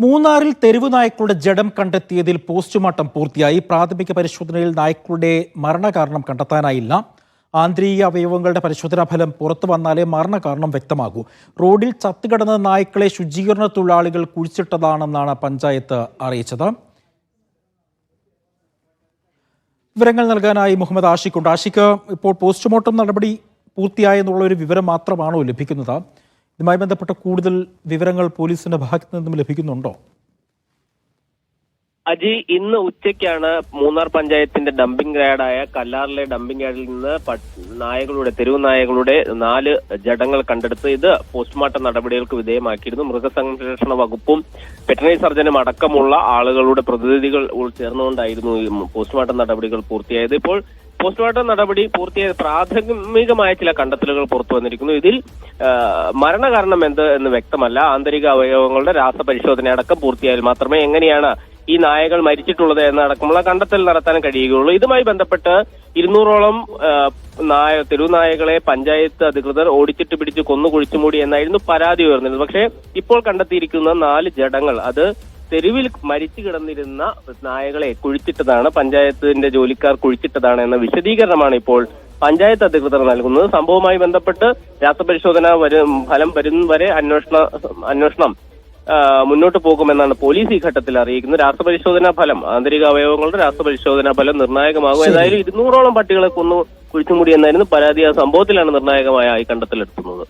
മൂന്നാറിൽ തെരുവ് നായ്ക്കളുടെ ജഡം കണ്ടെത്തിയതിൽ പോസ്റ്റ്മോർട്ടം പൂർത്തിയായി. പ്രാഥമിക പരിശോധനയിൽ നായ്ക്കളുടെ മരണകാരണം കണ്ടെത്താനായില്ല. ആന്തരിക അവയവങ്ങളുടെ പരിശോധനാ ഫലം പുറത്തു വന്നാലേ മരണകാരണം വ്യക്തമാകൂ. റോഡിൽ ചത്തുകിടന്ന നായ്ക്കളെ ശുചീകരണ തൊഴിലാളികൾ കുഴിച്ചിട്ടതാണെന്നാണ് പഞ്ചായത്ത് അറിയിച്ചത്. വിവരങ്ങൾ നൽകാനായി മുഹമ്മദ് ആഷിഖുണ്ട് ആഷിഖ് ഇപ്പോൾ പോസ്റ്റ്മോർട്ടം നടപടി പൂർത്തിയായെന്നുള്ള ഒരു വിവരം മാത്രമാണോ ലഭിക്കുന്നത്? ഇതുമായി ബന്ധപ്പെട്ട കൂടുതൽ വിവരങ്ങൾ പോലീസിന്റെ ഭാഗത്തു നിന്നും ലഭിക്കുന്നുണ്ടോ? അജി ഇന്ന് ഉച്ചയ്ക്കാണ് മൂന്നാർ പഞ്ചായത്തിന്റെ ഡംപിംഗ് യാർഡായ കല്ലാറിലെ ഡംപിംഗ് ഗ്രേഡിൽ നിന്ന് നായകളുടെ തെരുവ് നായകളുടെ നാല് ജഡങ്ങൾ കണ്ടെടുത്ത് ഇത് പോസ്റ്റ്മോർട്ടം നടപടികൾക്ക് വിധേയമാക്കിയിരുന്നു. മൃഗസംരക്ഷണ വകുപ്പും വെറ്ററിനറി സർജനും അടക്കമുള്ള ആളുകളുടെ പ്രതിനിധികൾ ചേർന്നുകൊണ്ടായിരുന്നു പോസ്റ്റ്മോർട്ടം നടപടികൾ പൂർത്തിയായത്. ഇപ്പോൾ പോസ്റ്റ്മോർട്ടം നടപടി പൂർത്തിയായ പ്രാഥമികമായ ചില കണ്ടെത്തലുകൾ പുറത്തു വന്നിരിക്കുന്നു. ഇതിൽ മരണകാരണം എന്ത് എന്ന് വ്യക്തമല്ല. ആന്തരിക അവയവങ്ങളുടെ രാസപരിശോധന അടക്കം പൂർത്തിയായാൽ മാത്രമേ എങ്ങനെയാണ് ഈ നായകൾ മരിച്ചിട്ടുള്ളത് എന്നടക്കമുള്ള കണ്ടെത്തൽ നടത്താൻ കഴിയുകയുള്ളൂ. ഇതുമായി ബന്ധപ്പെട്ട് ഇരുന്നൂറോളം നായ തെരുവുനായകളെ പഞ്ചായത്ത് അധികൃതർ ഓടിച്ചിട്ട് പിടിച്ച് കൊന്നു കുഴിച്ചുമൂടി എന്നായിരുന്നു പരാതി ഉയർന്നിരുന്നത്. പക്ഷേ ഇപ്പോൾ കണ്ടെത്തിയിരിക്കുന്ന നാല് ജഡങ്ങൾ അത് തെരുവിൽ മരിച്ചു കിടന്നിരുന്ന നായകളെ കുഴിച്ചിട്ടതാണ് പഞ്ചായത്തിന്റെ ജോലിക്കാർ കുഴിച്ചിട്ടതാണ് എന്ന വിശദീകരണമാണ് ഇപ്പോൾ പഞ്ചായത്ത് അധികൃതർ നൽകുന്നത്. സംഭവവുമായി ബന്ധപ്പെട്ട് രാസപരിശോധന വരും ഫലം വരും വരെ അന്വേഷണ അന്വേഷണം മുന്നോട്ട് പോകുമെന്നാണ് പോലീസ് ഈ ഘട്ടത്തിൽ അറിയിക്കുന്നത്. രാസപരിശോധനാ ഫലം ആന്തരിക അവയവങ്ങളുടെ രാസപരിശോധനാ ഫലം നിർണായകമാകും. ഏതായാലും ഇരുന്നൂറോളം പട്ടികളെ കൊന്നു കുഴിച്ചുമൂടി എന്നായിരുന്നു പരാതി. ആ സംഭവത്തിലാണ് നിർണായകമായ ഈ കണ്ടെത്തലെടുക്കുന്നത്